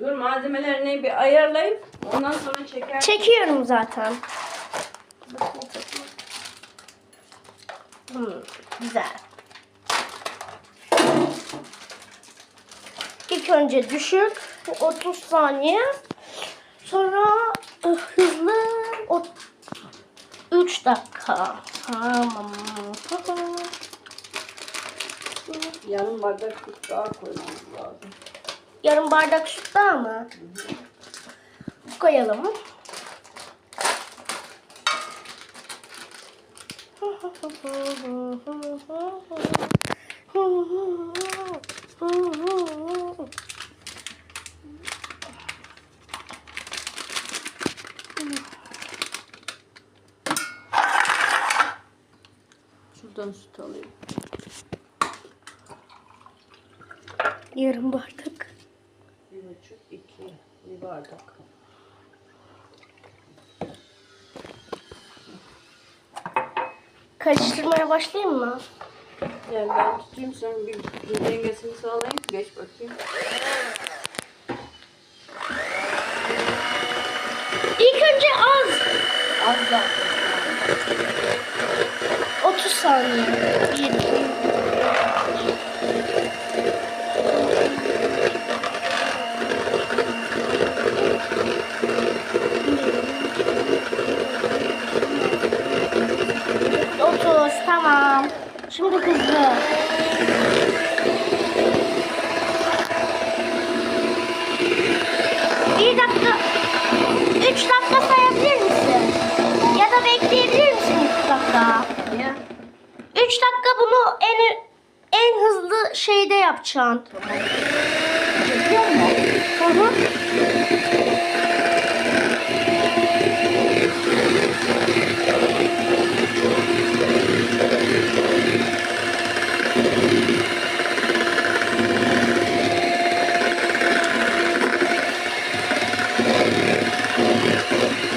Dur malzemelerini bir ayarlayayım. Ondan sonra çeker. Çekiyorum zaten. Hmm, güzel. İlk önce düşük 30 saniye. Sonra hızlı 3 dakika. Tamam. Yarım bardak daha koymamız lazım. Yarım bardak süt daha mı? Koyalım. Şuradan süt alayım. Yarım bardak buçuk iki bir bardak. Karıştırmaya başlayayım mı? Yani ben tutayım sen bir, bir dengesini sağlayın. Geç bakayım. İlk önce az. Az da. 30 saniye. 20. tamam. Şimdi hızlı. Bir dakika. Üç dakika sayabilir misin? Ya da bekleyebilir misin üç dakika? Niye? 3 dakika bunu en en hızlı şeyde yapacaksın. Çekiyor mu? Hı hı. Thank you.